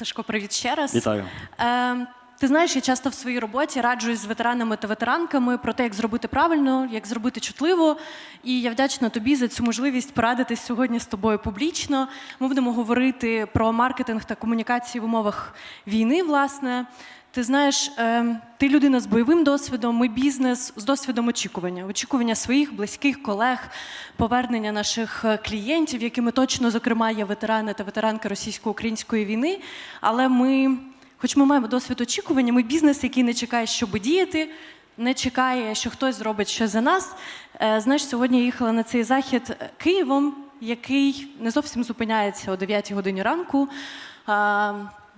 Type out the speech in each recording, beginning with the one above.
Сашко, привіт ще раз. Вітаю. Е, ти знаєш, я часто в своїй роботі раджуюсь з ветеранами та ветеранками про те, як зробити правильно, як зробити чутливо. І я вдячна тобі за цю можливість порадитись сьогодні з тобою публічно. Ми будемо говорити про маркетинг та комунікації в умовах війни, власне. Ти знаєш, е, ти людина з бойовим досвідом, ми бізнес з досвідом очікування, очікування своїх близьких колег, повернення наших е, клієнтів, якими точно, зокрема, є ветерани та ветеранки російсько-української війни. Але ми, хоч ми маємо досвід очікування, ми бізнес, який не чекає, щоб діяти, не чекає, що хтось зробить щось за нас. Е, Знаєш, сьогодні їхала на цей захід е, Києвом, який не зовсім зупиняється о 9 годині ранку.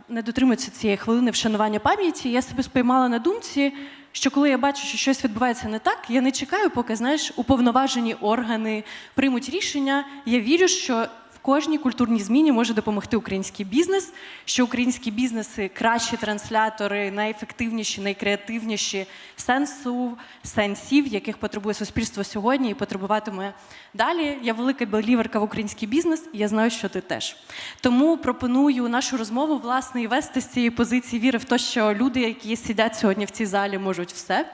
Не дотримуються цієї хвилини вшанування пам'яті. Я себе спіймала на думці, що коли я бачу, що щось відбувається не так, я не чекаю, поки знаєш, уповноважені органи приймуть рішення. Я вірю, що кожній культурній зміні може допомогти український бізнес, що українські бізнеси кращі транслятори, найефективніші, найкреативніші сенсу, сенсів, яких потребує суспільство сьогодні і потребуватиме далі. Я велика беліверка в український бізнес, і я знаю, що ти теж. Тому пропоную нашу розмову власне і вести з цієї позиції віри в те, що люди, які сидять сьогодні в цій залі, можуть все.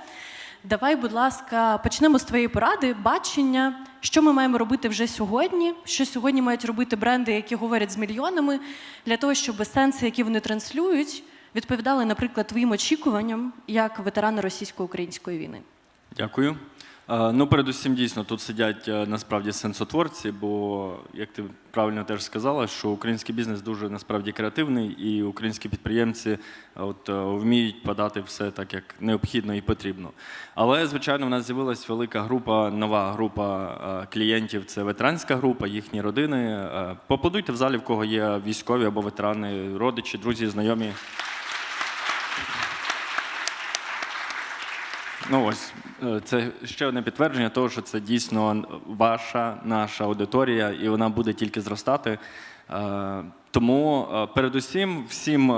Давай, будь ласка, почнемо з твоєї поради, бачення, що ми маємо робити вже сьогодні, що сьогодні мають робити бренди, які говорять з мільйонами, для того, щоб сенси, які вони транслюють, відповідали, наприклад, твоїм очікуванням як ветерана російсько-української війни. Дякую. Е, Ну, передусім, дійсно, тут сидять е, насправді сенсотворці, бо, як ти правильно теж сказала, що український бізнес дуже насправді креативний, і українські підприємці е, от, вміють подати все так, як необхідно і потрібно. Але, звичайно, в нас з'явилась велика група, нова група клієнтів це ветеранська група, їхні родини. Е, Поаплодуйте в залі, в кого є військові або ветерани, родичі, друзі, знайомі. Ну ось е, це ще одне підтвердження того, що це дійсно ваша, наша аудиторія, і вона буде тільки зростати. Е, Тому е, передусім всім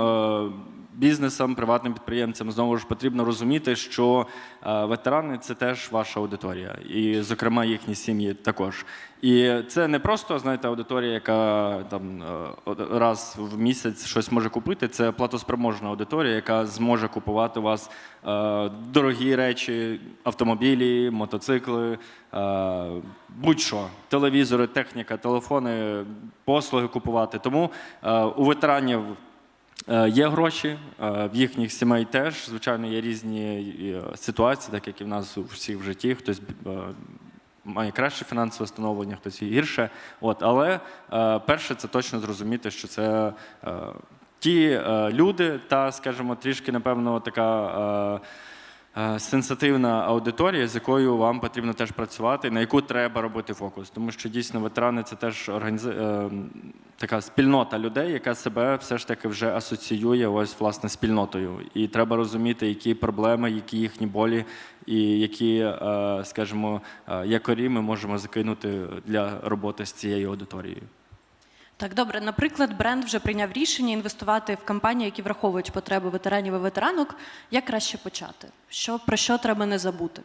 бізнесам, приватним підприємцям знову ж потрібно розуміти, що е, ветерани це теж ваша аудиторія, і, зокрема, їхні сім'ї також. І це не просто знаєте, аудиторія, яка там е, раз в місяць щось може купити. Це платоспроможна аудиторія, яка зможе купувати у вас е, дорогі речі, автомобілі, мотоцикли, будь-що, телевізори, техніка, телефони, послуги купувати. Тому у ветеранів. Е, Є гроші, е, в їхніх сімей теж. Звичайно, є різні е, ситуації, так як і в нас у всіх в житті. Хтось має краще фінансове становлення, хтось гірше. От, але перше, це точно зрозуміти, що це ті люди, та, скажімо, трішки, напевно, така. Е, Сенситивна аудиторія, з якою вам потрібно теж працювати, на яку треба робити фокус. Тому що дійсно ветерани це теж організ... е, така спільнота людей, яка себе все ж таки вже асоціює ось власне спільнотою. І треба розуміти, які проблеми, які їхні болі, і які, е, скажімо, якорі ми можемо закинути для роботи з цією аудиторією. Так, добре, наприклад, бренд вже прийняв рішення інвестувати в компанії, які враховують потреби ветеранів і ветеранок. Як краще почати? Що про що треба не забути?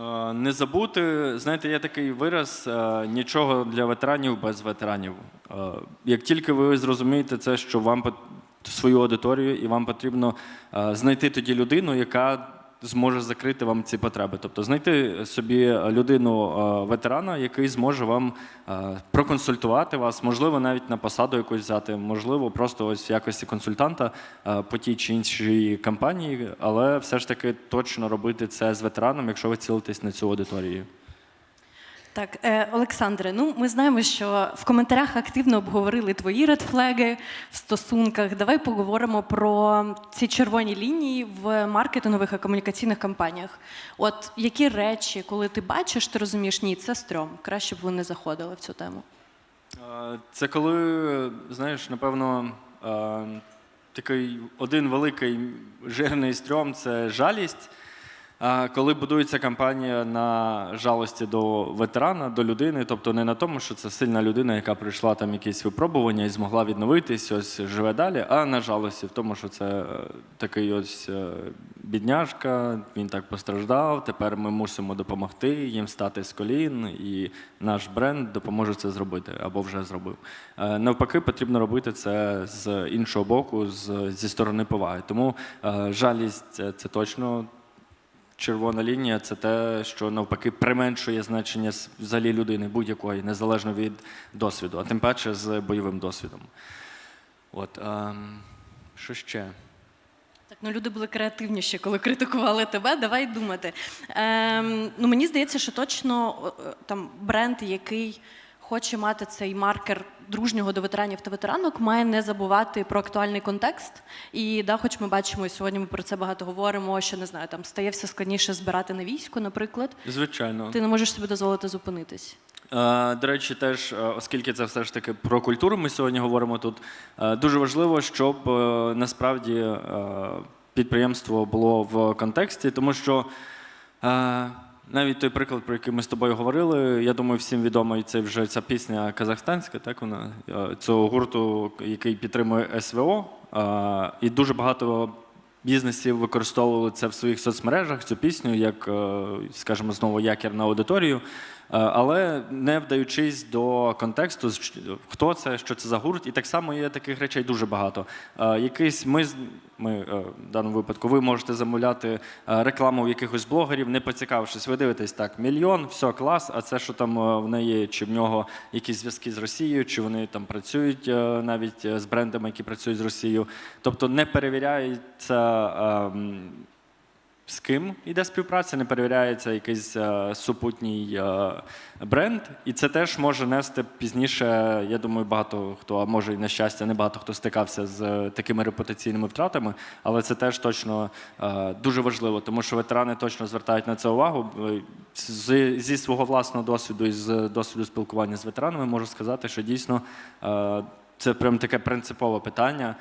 Е, Не забути, знаєте, є такий вираз: е, нічого для ветеранів без ветеранів. Е, Як тільки ви зрозумієте це, що вам свою аудиторію, і вам потрібно знайти тоді людину, яка зможе закрити вам ці потреби. Тобто знайти собі людину е, ветерана, який зможе вам е, проконсультувати вас, можливо, навіть на посаду якусь взяти, можливо, просто ось в якості консультанта е, по тій чи іншій кампанії, але все ж таки точно робити це з ветераном, якщо ви цілитесь на цю аудиторію. Так, е, Олександре, ну ми знаємо, що в коментарях активно обговорили твої редфлеги в стосунках. Давай поговоримо про ці червоні лінії в маркетингових і комунікаційних кампаніях. От які речі, коли ти бачиш, ти розумієш, ні, це стрьом, краще б ви не заходили в цю тему. Е, Це коли, знаєш, напевно, е, такий один великий жирний стрьом це жалість. Коли будується кампанія на жалості до ветерана, до людини, тобто не на тому, що це сильна людина, яка пройшла там якісь випробування і змогла відновитись, ось живе далі, а на жалості в тому, що це е, такий ось е, бідняжка, він так постраждав. Тепер ми мусимо допомогти їм стати з колін, і наш бренд допоможе це зробити або вже зробив. Е, Навпаки, потрібно робити це з іншого боку, з, зі сторони поваги. Тому жалість це точно червона лінія це те, що навпаки применшує значення взагалі людини будь-якої, незалежно від досвіду, а тим паче з бойовим досвідом. От, ем, що ще? Так, ну люди були креативніші, коли критикували тебе. Давай думати. Ем, ну мені здається, що точно о, о, там бренд, який хоче мати цей маркер дружнього до ветеранів та ветеранок, має не забувати про актуальний контекст. І да, хоч ми бачимо, і сьогодні ми про це багато говоримо, що не знаю, там стає все складніше збирати на військо, наприклад. Звичайно. Ти не можеш собі дозволити зупинитись. Е, До речі, теж, е, оскільки це все ж таки про культуру, ми сьогодні говоримо тут. е, Дуже важливо, щоб насправді підприємство було в контексті, тому що навіть той приклад, про який ми з тобою говорили, я думаю, всім відомий це вже ця пісня казахстанська, так вона е, цього гурту, який підтримує СВО. Е, І дуже багато бізнесів використовували це в своїх соцмережах, цю пісню, як, е, скажімо, знову якір на аудиторію, але не вдаючись до контексту, хто це, що це за гурт, і так само є таких речей дуже багато. Е, Якийсь ми, ми е, в даному випадку, ви можете замовляти е, рекламу у якихось блогерів, не поцікавившись. Ви дивитесь так, мільйон, все, клас, а це, що там е, в неї, чи в нього якісь зв'язки з Росією, чи вони там працюють е, навіть е, з брендами, які працюють з Росією. Тобто не перевіряється. З ким йде співпраця, не перевіряється якийсь е, супутній е, бренд, і це теж може нести пізніше. Я думаю, багато хто, а може і на щастя, не багато хто стикався з е, такими репутаційними втратами, але це теж точно дуже важливо, тому що ветерани точно звертають на це увагу. Зі свого власного досвіду і з досвіду спілкування з ветеранами можу сказати, що дійсно. Е, це прям таке принципове питання,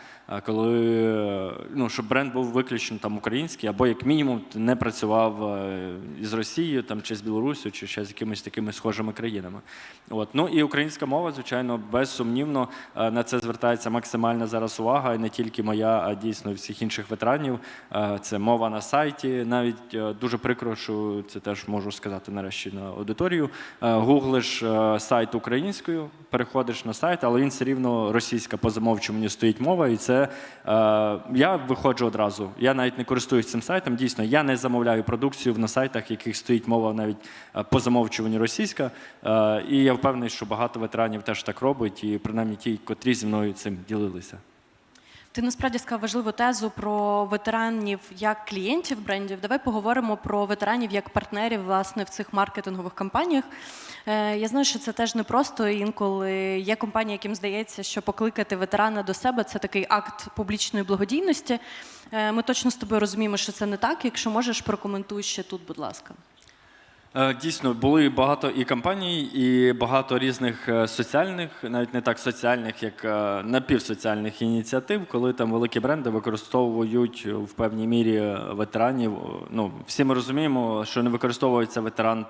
коли е, ну, щоб бренд був виключно там український, або як мінімум не працював е, із Росією там, чи з Білорусю, чи ще з якимись такими схожими країнами. От. Ну і українська мова, звичайно, безсумнівно е, на це звертається максимальна зараз увага, і не тільки моя, а дійсно всіх інших ветеранів. Е, Це мова на сайті. Навіть е, дуже прикро, що це теж можу сказати нарешті на аудиторію. Е, Гуглиш е, сайт українською, переходиш на сайт, але він все рівно російська по замовчуванню стоїть мова, і це е, я виходжу одразу. Я навіть не користуюсь цим сайтом. Дійсно, я не замовляю продукцію на сайтах, яких стоїть мова навіть е, по замовчуванню російська. Е, і я впевнений, що багато ветеранів теж так робить, і принаймні ті, котрі зі мною цим ділилися. Ти насправді сказав важливу тезу про ветеранів як клієнтів брендів. Давай поговоримо про ветеранів як партнерів власне в цих маркетингових кампаніях. Е, я знаю, що це теж непросто. Інколи є компанії, яким здається, що покликати ветерана до себе це такий акт публічної благодійності. Е, ми точно з тобою розуміємо, що це не так. Якщо можеш, прокоментуй ще тут, будь ласка. Е, Дійсно, були багато і кампаній, і багато різних е, соціальних, навіть не так соціальних, як е, напівсоціальних ініціатив, коли там великі бренди використовують в певній мірі ветеранів. Ну, всі ми розуміємо, що не використовується ветеран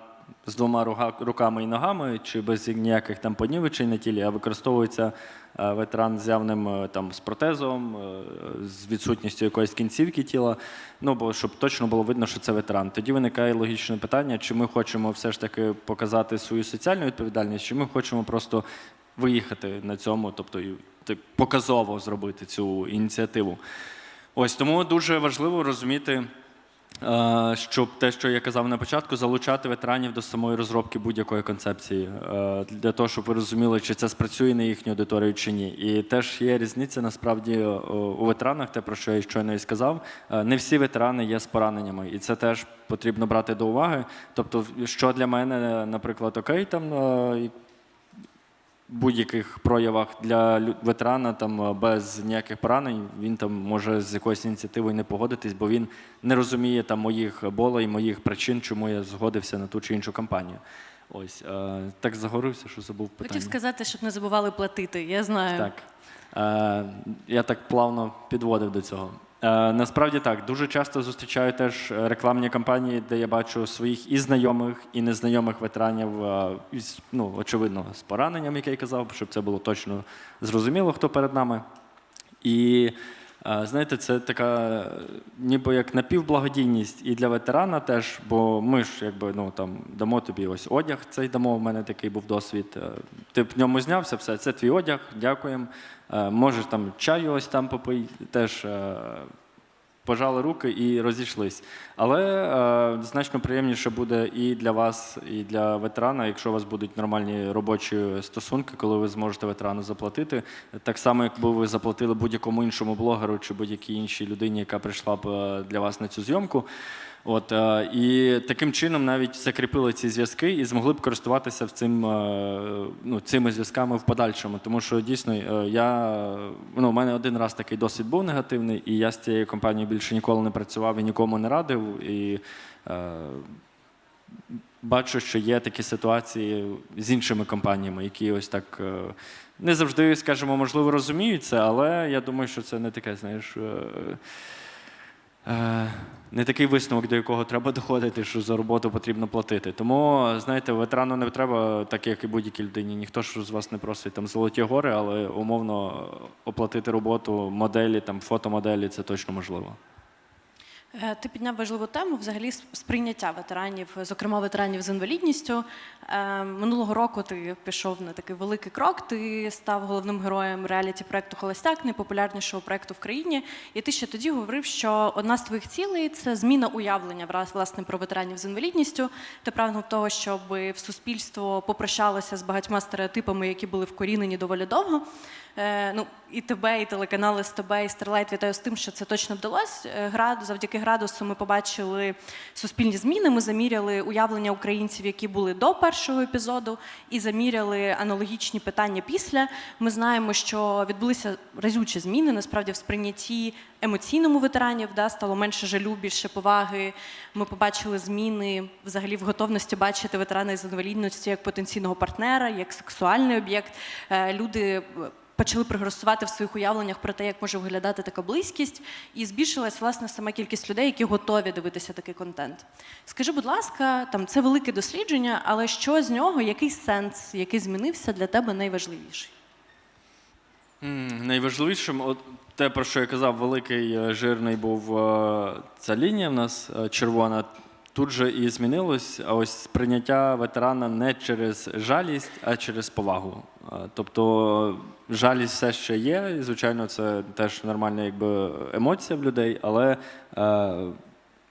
з двома руками і ногами, чи без ніяких там понівечень на тілі, а використовується е, ветеран з явним е, там з протезом, е, з відсутністю якоїсь кінцівки тіла. Ну бо щоб точно було видно, що це ветеран. Тоді виникає логічне питання, чи ми хочемо все ж таки показати свою соціальну відповідальність, чи ми хочемо просто виїхати на цьому, тобто показово зробити цю ініціативу. Ось тому дуже важливо розуміти. Е, Щоб те, що я казав на початку, залучати ветеранів до самої розробки будь-якої концепції, е, для того, щоб ви розуміли, чи це спрацює на їхню аудиторію чи ні. І теж є різниця насправді е, у ветеранах, те про що я щойно і сказав. Не всі ветерани є з пораненнями, і це теж потрібно брати до уваги. Тобто, що для мене, наприклад, окей, там будь-яких проявах для ветерана там без ніяких поранень він там може з якоюсь ініціативою не погодитись, бо він не розуміє там моїх болей, моїх причин, чому я згодився на ту чи іншу кампанію. Ось е, так загорився, що забув питання. Хотів сказати, щоб не забували платити. Я знаю. Так. Е, я так плавно підводив до цього. Е, Насправді так, дуже часто зустрічаю теж е, рекламні кампанії, де я бачу своїх і знайомих, і незнайомих ветеранів, е, із, ну, очевидно, з пораненням, яке я казав, щоб це було точно зрозуміло, хто перед нами. І знаєте, це така е, ніби як напівблагодійність і для ветерана теж, бо ми ж якби ну там дамо тобі ось одяг, цей дамо. У мене такий був досвід. Е, Ти в ньому знявся, все, це твій одяг, дякуємо. Е, Можеш там чаю ось там попий, теж. Пожали руки і розійшлись. Але е, значно приємніше буде і для вас, і для ветерана, якщо у вас будуть нормальні робочі стосунки, коли ви зможете ветерану заплатити. Так само, якби ви заплатили будь-якому іншому блогеру чи будь-якій іншій людині, яка прийшла б е, для вас на цю зйомку. От, е, і таким чином навіть закріпили ці зв'язки і змогли б користуватися цим, е, ну, цими зв'язками в подальшому. Тому що дійсно е, я, ну, у мене один раз такий досвід був негативний, і я з цією компанією більше ніколи не працював і нікому не радив. І, е, Бачу, що є такі ситуації з іншими компаніями, які ось так не завжди, скажімо, можливо, розуміють це, але я думаю, що це не таке, знаєш. Е, не такий висновок, до якого треба доходити, що за роботу потрібно платити. Тому, знаєте, ветерану не треба, так як і будь-якій людині. Ніхто ж з вас не просить там золоті гори, але умовно оплатити роботу моделі, там фотомоделі це точно можливо. Е, Ти підняв важливу тему взагалі сприйняття ветеранів, зокрема ветеранів з інвалідністю. Е, Минулого року ти пішов на такий великий крок. Ти став головним героєм реаліті проекту Холостяк, найпопулярнішого проекту в країні. І ти ще тоді говорив, що одна з твоїх цілей це зміна уявлення власне про ветеранів з інвалідністю. Ти прагнув того, щоб в суспільство попрощалося з багатьма стереотипами, які були вкорінені доволі довго. Е, ну, і тебе, і телеканали з тебе, і Старлайт вітаю з тим, що це точно вдалося. Е, Град, завдяки градусу ми побачили суспільні зміни. Ми заміряли уявлення українців, які були до першого епізоду, і заміряли аналогічні питання після. Ми знаємо, що відбулися разючі зміни насправді в сприйнятті емоційному ветеранів, да, стало менше жалю, більше поваги. Ми побачили зміни взагалі в готовності бачити ветерана з інвалідністю як потенційного партнера, як сексуальний об'єкт. Е, Люди почали прогресувати в своїх уявленнях про те, як може виглядати така близькість, і збільшилась власне сама кількість людей, які готові дивитися такий контент. Скажи, будь ласка, там це велике дослідження, але що з нього, який сенс, який змінився для тебе найважливіший? М, Найважливішим, от те, про що я казав, великий е, жирний був е, ця лінія в нас е, червона. Тут же і змінилось, ось сприйняття ветерана не через жалість, а через повагу. Е, Тобто жалість все ще є, і, звичайно, це теж нормальна якби, емоція в людей, але, е,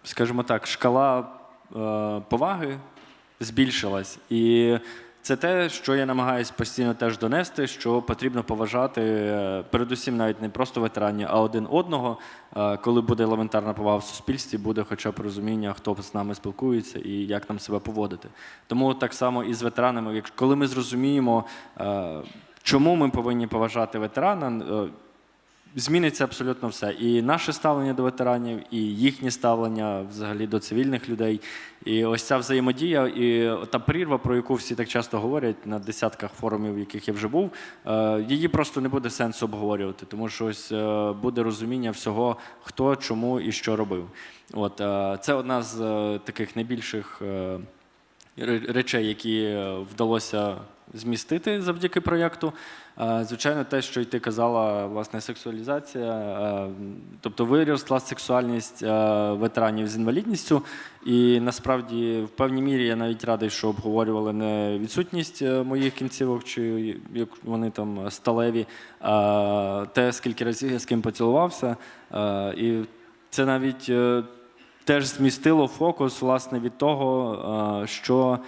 скажімо так, шкала е, поваги збільшилась. І це те, що я намагаюся постійно теж донести, що потрібно поважати е, передусім навіть не просто ветеранів, а один одного. Е, Коли буде елементарна повага в суспільстві, буде хоча б розуміння, хто з нами спілкується і як нам себе поводити. Тому так само і з ветеранами, коли ми зрозуміємо, е, чому ми повинні поважати ветерана. Зміниться абсолютно все. І наше ставлення до ветеранів, і їхнє ставлення взагалі до цивільних людей. І ось ця взаємодія, і та прірва, про яку всі так часто говорять на десятках форумів, в яких я вже був, е, її просто не буде сенсу обговорювати, тому що ось е, буде розуміння всього, хто, чому і що робив. От е, це одна з таких найбільших. речей, які вдалося змістити завдяки проєкту. Звичайно, те, що й ти казала, власне, сексуалізація, тобто виросла сексуальність ветеранів з інвалідністю. І насправді, в певній мірі, я навіть радий, що обговорювали не відсутність е, моїх кінцівок, чи як вони там сталеві, а те, скільки разів я з ким поцілувався. І це навіть. е, теж змістило фокус власне від того, що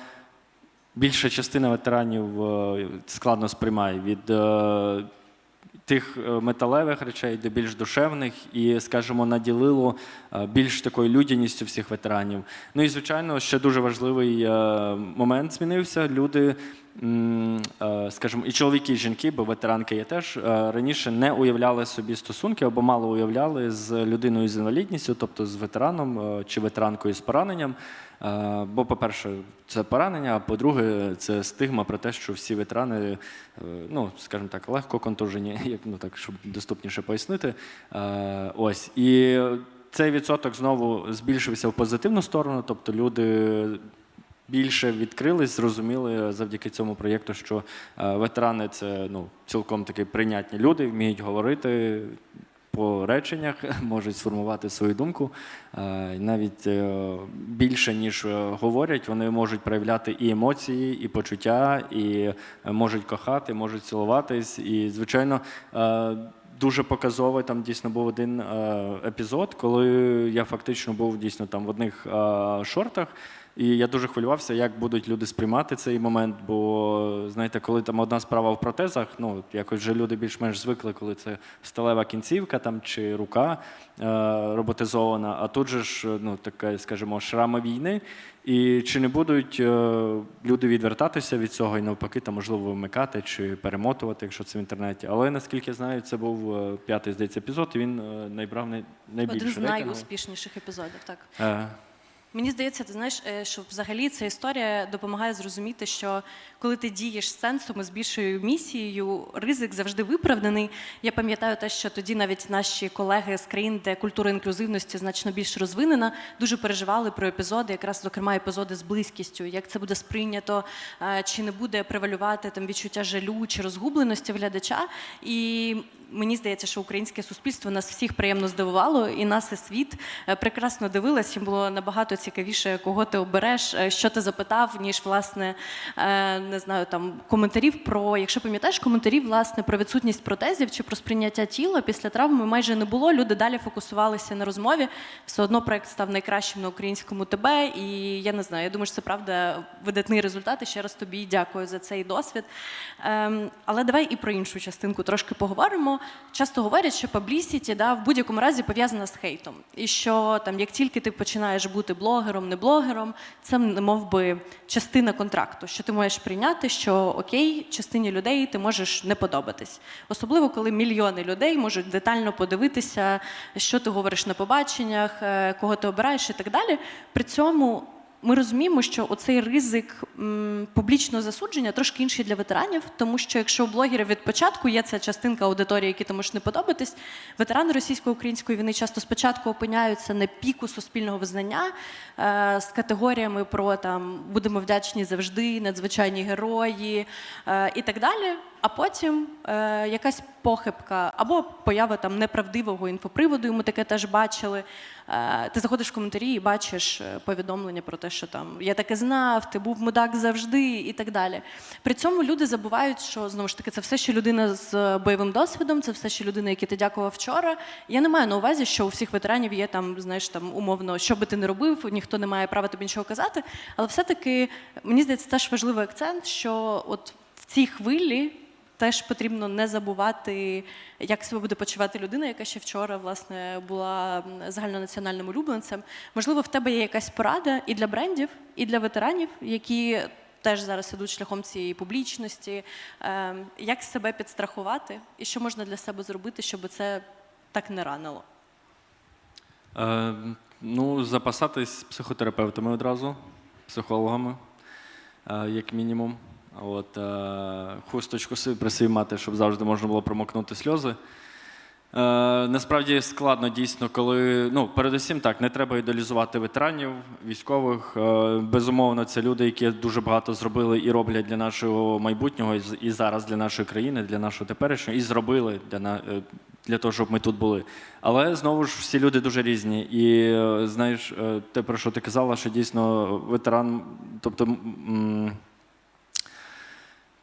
більша частина ветеранів е, складно сприймає від е, тих е, металевих речей до більш душевних і, скажімо, наділило більш такою людяністю всіх ветеранів. Ну і звичайно, ще дуже важливий момент змінився. Люди скажімо, і чоловіки, і жінки, бо ветеранки є теж раніше не уявляли собі стосунки або мало уявляли з людиною з інвалідністю, тобто з ветераном чи ветеранкою з пораненням. Е, Бо, по-перше, це поранення, а по-друге, це стигма про те, що всі ветерани, е, ну, скажімо так, легко контужені, як ну так, щоб доступніше пояснити. Е, Ось. І цей відсоток знову збільшився в позитивну сторону, тобто люди більше відкрились, зрозуміли завдяки цьому проєкту, що ветерани це ну, цілком таки прийнятні люди, вміють говорити по реченнях, можуть сформувати свою думку. Е, Навіть е, більше, ніж е, говорять, вони можуть проявляти і емоції, і почуття, і можуть кохати, можуть цілуватись. І, звичайно, дуже показовий там дійсно був один епізод, коли я фактично був дійсно там в одних шортах. І я дуже хвилювався, як будуть люди сприймати цей момент. Бо знаєте, коли там одна справа в протезах, ну якось вже люди більш-менш звикли, коли це сталева кінцівка там чи рука е, роботизована. А тут же ж ну таке, скажімо, шрами війни. І чи не будуть е, люди відвертатися від цього і навпаки, там можливо вимикати чи перемотувати, якщо це в інтернеті. Але наскільки я знаю, це був е, п'ятий здається епізод, і він е, набрав най, найбільше Один з найуспішніших епізодів. Так. Е, Мені здається, ти знаєш, е, що взагалі ця історія допомагає зрозуміти, що коли ти дієш з сенсом і з більшою місією, ризик завжди виправданий. Я пам'ятаю те, що тоді навіть наші колеги з країн, де культура інклюзивності значно більш розвинена, дуже переживали про епізоди, якраз зокрема епізоди з близькістю, як це буде сприйнято, е, чи не буде превалювати там відчуття жалю чи розгубленості глядача. І Мені здається, що українське суспільство нас всіх приємно здивувало, і нас і світ е, прекрасно дивилась. Їм було набагато цікавіше, кого ти обереш, е, що ти запитав, ніж власне е, не знаю там коментарів про, якщо пам'ятаєш, коментарів власне про відсутність протезів чи про сприйняття тіла після травми майже не було. Люди далі фокусувалися на розмові. Все одно проект став найкращим на українському ТБ. І я не знаю. Я думаю, що це правда видатний результат. І ще раз тобі дякую за цей досвід. Ем, але давай і про іншу частинку трошки поговоримо. Часто говорять, що publicity, да, в будь-якому разі пов'язана з хейтом. І що там, як тільки ти починаєш бути блогером, не блогером, це мов би частина контракту, що ти можеш прийняти, що окей, частині людей ти можеш не подобатись. Особливо, коли мільйони людей можуть детально подивитися, що ти говориш на побаченнях, е, кого ти обираєш і так далі. При цьому ми розуміємо, що оцей ризик публічного засудження трошки інший для ветеранів, тому що якщо у блогерів від початку є ця частинка аудиторії, які ти можеш не подобатись, ветерани російсько-української війни часто спочатку опиняються на піку суспільного визнання е, з категоріями про там будемо вдячні завжди, надзвичайні герої е, і так далі. А потім е, якась похибка або поява там неправдивого інфоприводу, і ми таке теж бачили. Е, ти заходиш в коментарі і бачиш е, повідомлення про те, що там я таке знав, ти був мудак завжди, і так далі. При цьому люди забувають, що знову ж таки це все ще людина з бойовим досвідом, це все ще людина, якій ти дякував вчора. Я не маю на увазі, що у всіх ветеранів є там, знаєш, там умовно, що би ти не робив, ніхто не має права тобі нічого казати. Але все-таки мені здається, теж важливий акцент, що от в цій хвилі. Теж потрібно не забувати, як себе буде почувати людина, яка ще вчора власне була загальнонаціональним улюбленцем. Можливо, в тебе є якась порада і для брендів, і для ветеранів, які теж зараз ідуть шляхом цієї публічності. Е, як себе підстрахувати, і що можна для себе зробити, щоб це так не ранило? Е, ну, запасатись психотерапевтами одразу, психологами, е, як мінімум. От, е, хусточку собі мати, щоб завжди можна було промокнути сльози. Е, насправді складно дійсно, коли ну передусім так не треба ідеалізувати ветеранів, військових. Е, безумовно, це люди, які дуже багато зробили і роблять для нашого майбутнього, і зараз для нашої країни, для нашого теперішнього, і зробили для на е, для того, щоб ми тут були. Але знову ж всі люди дуже різні. І е, знаєш, е, те про що ти казала, що дійсно ветеран, тобто. м,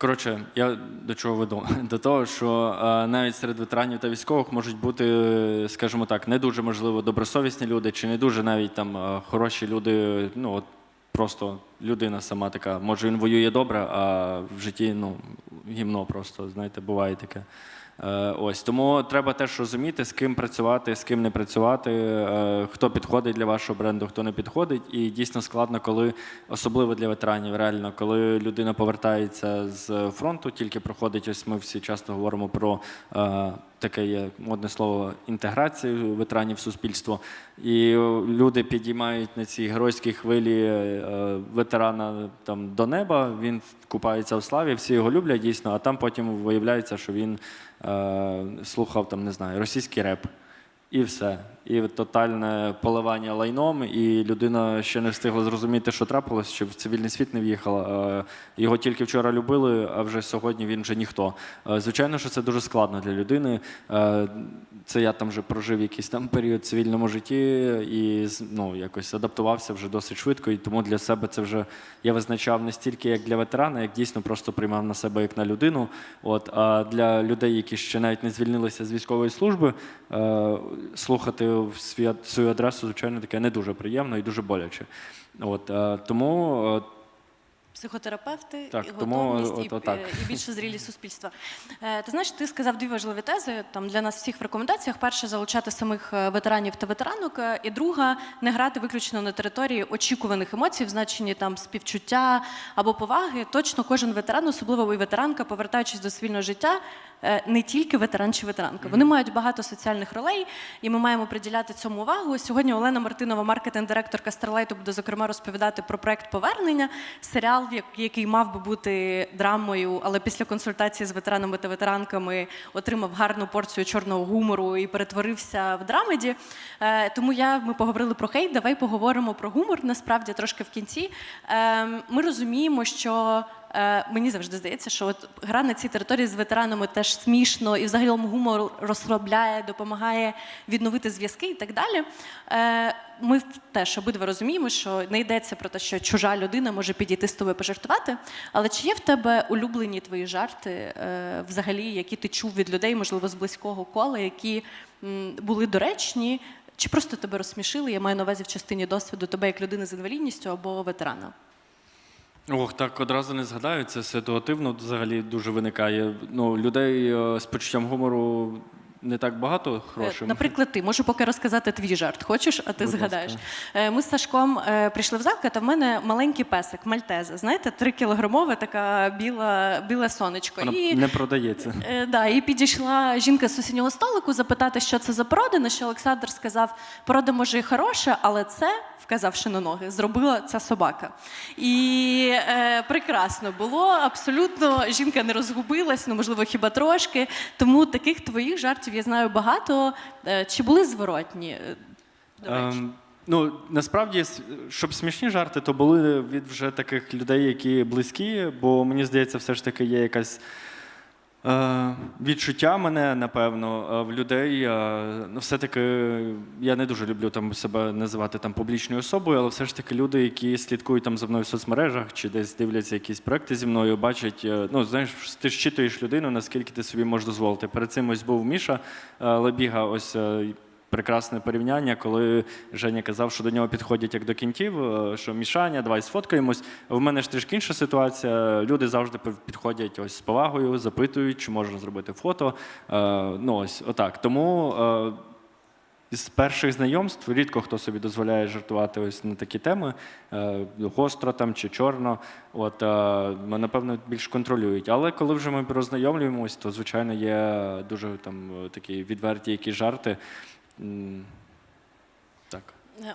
Коротше, я до чого веду? До того, що е, навіть серед ветеранів та військових можуть бути, е, скажімо так, не дуже можливо добросовісні люди, чи не дуже навіть там е, хороші люди. Ну от просто людина сама така. Може він воює добре, а в житті ну гімно просто знаєте, буває таке. Е, Ось тому треба теж розуміти, з ким працювати, з ким не працювати, е, хто підходить для вашого бренду, хто не підходить. І дійсно складно, коли особливо для ветеранів, реально, коли людина повертається з фронту, тільки проходить. Ось ми всі часто говоримо про е, таке є модне слово інтеграцію ветеранів в суспільство. І люди підіймають на цій геройській хвилі ветерана там до неба. Він купається в славі, всі його люблять дійсно. А там потім виявляється, що він слухав там, не знаю, російський реп. І все. І тотальне поливання лайном, і людина ще не встигла зрозуміти, що трапилось, що в цивільний світ не в'їхала. Е, Його тільки вчора любили, а вже сьогодні він вже ніхто. Е, Звичайно, що це дуже складно для людини. Е, Це я там вже прожив якийсь там період в цивільному житті і ну, якось адаптувався вже досить швидко. І тому для себе це вже я визначав не стільки як для ветерана, як дійсно просто приймав на себе як на людину. От, а для людей, які ще навіть не звільнилися з військової служби, слухати в свою адресу, звичайно, таке не дуже приємно і дуже боляче. От, е, тому е, Психотерапевти, Так, і тому готовність, от- і, отак. е, і більше зрілість суспільства. Е, Ти знаєш, ти сказав дві важливі тези там для нас всіх в рекомендаціях. Перше залучати самих ветеранів та ветеранок, і друга не грати виключно на території очікуваних емоцій, в значенні там співчуття або поваги. Точно кожен ветеран, особливо і ветеранка, повертаючись до цивільного життя, не тільки ветеран чи ветеранка. Вони мають багато соціальних ролей, і ми маємо приділяти цьому увагу. Сьогодні Олена Мартинова, маркетинг-директорка Старлайту, буде зокрема розповідати про проект повернення, серіал, який мав би бути драмою, але після консультації з ветеранами та ветеранками отримав гарну порцію чорного гумору і перетворився в драмеді. Е, Тому я ми поговорили про хейт. Давай поговоримо про гумор. Насправді трошки в кінці. Е, Ми розуміємо, що Е, мені завжди здається, що от гра на цій території з ветеранами теж смішно і взагалі гумор розслабляє, допомагає відновити зв'язки і так далі. Е, Ми теж обидва розуміємо, що не йдеться про те, що чужа людина може підійти з тобою пожартувати. Але чи є в тебе улюблені твої жарти, е, взагалі, які ти чув від людей, можливо, з близького кола, які були доречні, чи просто тебе розсмішили? Я маю на увазі в частині досвіду тебе як людини з інвалідністю або ветерана? Ох, так одразу не згадаю. Це ситуативно взагалі дуже виникає. Ну, людей е, з почуттям гумору не так багато Е, хорошим. Наприклад, ти можу поки розказати твій жарт. Хочеш, а ти Будь згадаєш. ласка. Е, Ми з Сашком е, прийшли в заклад, а в мене маленький песик, мальтеза. Знаєте, трикілограмове така біла, біле сонечко. Вона І, не продається. е, да, і підійшла жінка з сусіднього столику запитати, що це за порода. На що Олександр сказав: порода може і хороша, але це. Вказавши на ноги, зробила ця собака. І е, прекрасно було. Абсолютно жінка не розгубилась, ну можливо, хіба трошки. Тому таких твоїх жартів я знаю багато. Е, чи були зворотні? Е, До речі. Ем, ну, насправді, щоб смішні жарти, то були від вже таких людей, які близькі, бо мені здається, все ж таки є якась. Е, відчуття мене, напевно, е, в людей. е, ну, все-таки я не дуже люблю там себе називати там публічною особою, але все ж таки люди, які слідкують там за мною в соцмережах чи десь дивляться якісь проекти зі мною, бачать, ну знаєш, ти ж читуєш людину, наскільки ти собі можеш дозволити. Перед цим ось був Міша Лебіга, ось. Прекрасне порівняння, коли Женя казав, що до нього підходять як до кінтів, е, що Мішаня, давай сфоткаємось. В мене ж трішки інша ситуація. Люди завжди підходять ось з повагою, запитують, чи можна зробити фото. Е, Ну ось отак. Тому е, з перших знайомств рідко хто собі дозволяє жартувати ось на такі теми, е, гостро там чи чорно. От ми, напевно більш контролюють. Але коли вже ми роззнайомлюємось, то звичайно є дуже там такі відверті якісь жарти. Так.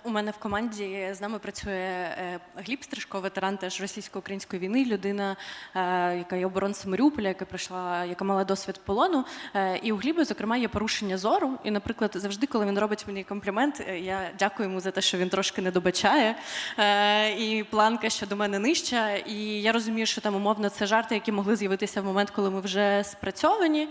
У мене в команді з нами працює е, Гліб Стрижко, ветеран теж російсько-української війни, людина, е, яка є оборонцем Маріуполя, яка прийшла, яка мала досвід полону. Е, І у Гліба, зокрема, є порушення зору. І, наприклад, завжди, коли він робить мені комплімент, я дякую йому за те, що він трошки не добачає. І планка щодо мене нижча. І я розумію, що там умовно це жарти, які могли з'явитися в момент, коли ми вже спрацьовані.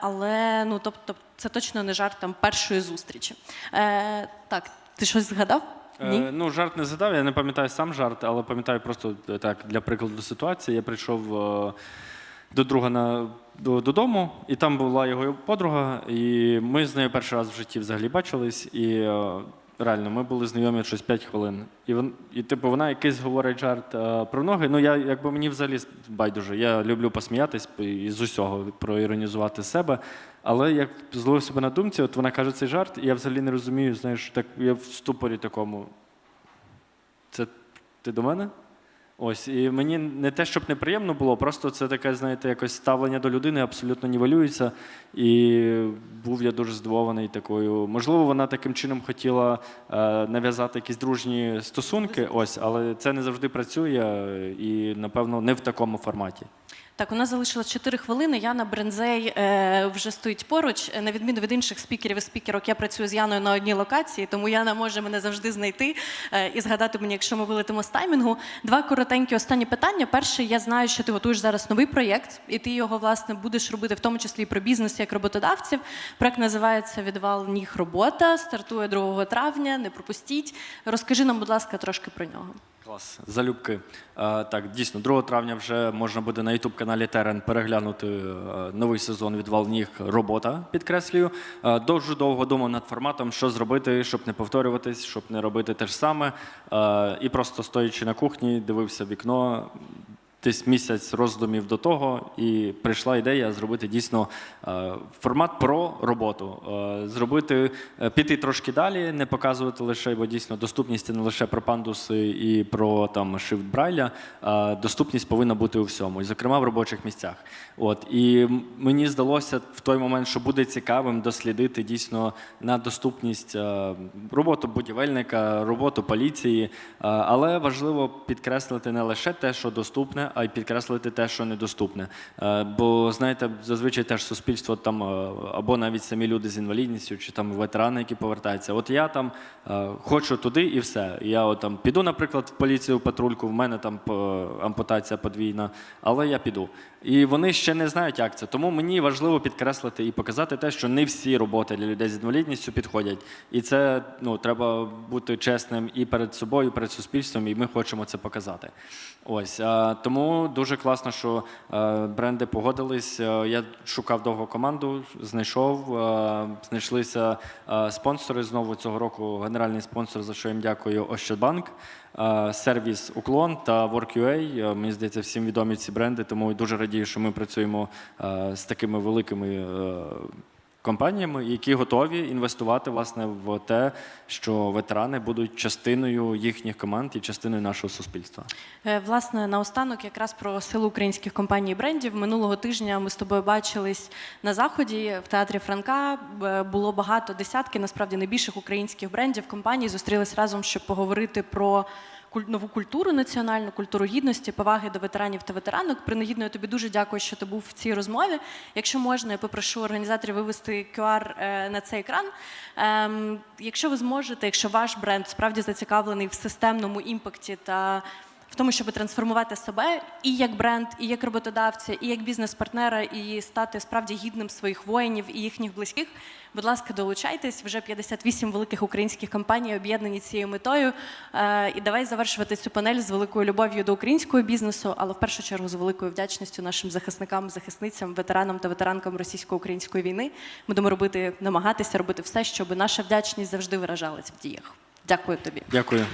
Але ну тобто, це точно не жарт там першої зустрічі. Е, Так, ти щось згадав? Ні? Е, ну, жарт не згадав, я не пам'ятаю сам жарт, але пам'ятаю просто е, так, для прикладу ситуації. Я прийшов е, до друга на, до, додому, і там була його подруга, і ми з нею перший раз в житті взагалі бачились. І е, реально, ми були знайомі щось 5 хвилин. І, вон, і типу, вона якийсь говорить жарт е, про ноги. Ну, я якби мені взагалі байдуже. Я люблю посміятись і з усього проіронізувати себе. Але як зловив себе на думці, от вона каже цей жарт, і я взагалі не розумію, знаєш, так я в ступорі такому. Це ти до мене? Ось, і мені не те, щоб неприємно було, просто це таке, знаєте, якось ставлення до людини абсолютно нівелюється. І був я дуже здивований такою. Можливо, вона таким чином хотіла е, нав'язати якісь дружні стосунки, ось, але це не завжди працює і, напевно, не в такому форматі. Так, у нас залишилось 4 хвилини. Яна Брензей е, вже стоїть поруч. На відміну від інших спікерів і спікерок, я працюю з Яною на одній локації, тому Яна може мене завжди знайти е, і згадати мені, якщо ми вилетимо з таймінгу. Два коротенькі останні питання. Перше, я знаю, що ти готуєш зараз новий проєкт, і ти його власне будеш робити в тому числі і про бізнес як роботодавців. Проєкт називається Відвал ніг робота. Стартує 2 травня. Не пропустіть. Розкажи нам, будь ласка, трошки про нього. Клас, залюбки. Е, так, дійсно, 2 травня вже можна буде на youtube каналі Терен переглянути е, новий сезон від Валніг робота, підкреслюю. Дуже довго думав над форматом, що зробити, щоб не повторюватись, щоб не робити те ж саме. Е, і просто стоячи на кухні, дивився вікно. Десь місяць роздумів до того, і прийшла ідея зробити дійсно е, формат про роботу. Е, зробити, е, піти трошки далі, не показувати лише, бо дійсно доступність не лише про пандуси і про там шрифт Брайля. доступність повинна бути у всьому, і зокрема в робочих місцях. От і мені здалося в той момент, що буде цікавим дослідити дійсно на доступність роботу будівельника, роботу поліції. Але важливо підкреслити не лише те, що доступне, а й підкреслити те, що недоступне. Е, Бо знаєте, зазвичай теж суспільство там е, або навіть самі люди з інвалідністю, чи там ветерани, які повертаються. От я там е, хочу туди і все. Я от, там піду, наприклад, в поліцію в патрульку, в мене там ампутація подвійна, але я піду. І вони ще не знають, як це. Тому мені важливо підкреслити і показати те, що не всі роботи для людей з інвалідністю підходять. І це ну, треба бути чесним і перед собою, і перед суспільством, і ми хочемо це показати. Ось тому дуже класно, що е, бренди погодились. Е, я шукав довго команду, знайшов, е, знайшлися спонсори знову цього року. Генеральний спонсор, за що їм дякую, Ощадбанк. Е, Сервіс Уклон та Work.ua. Е, Мені здається, всім відомі ці бренди, тому дуже радію, що ми працюємо е, з такими великими компаніями, які готові інвестувати власне в те, що ветерани будуть частиною їхніх команд і частиною нашого суспільства. Е, Власне, наостанок якраз про силу українських компаній і брендів. Минулого тижня ми з тобою бачились на заході в театрі Франка. Було багато десятки, насправді найбільших українських брендів компаній зустрілись разом, щоб поговорити про нову культуру національну, культуру гідності, поваги до ветеранів та ветеранок. Принагідно, я тобі дуже дякую, що ти був в цій розмові. Якщо можна, я попрошу організаторів вивести QR е, на цей екран. Ем, Якщо ви зможете, якщо ваш бренд справді зацікавлений в системному імпакті та в тому, щоб трансформувати себе і як бренд, і як роботодавця, і як бізнес-партнера, і стати справді гідним своїх воїнів і їхніх близьких. Будь ласка, долучайтесь. Вже 58 великих українських компаній об'єднані цією метою. Е, І давай завершувати цю панель з великою любов'ю до українського бізнесу, але в першу чергу з великою вдячністю нашим захисникам, захисницям, ветеранам та ветеранкам російсько-української війни. Будемо робити, намагатися робити все, щоб наша вдячність завжди виражалась в діях. Дякую тобі. Дякую.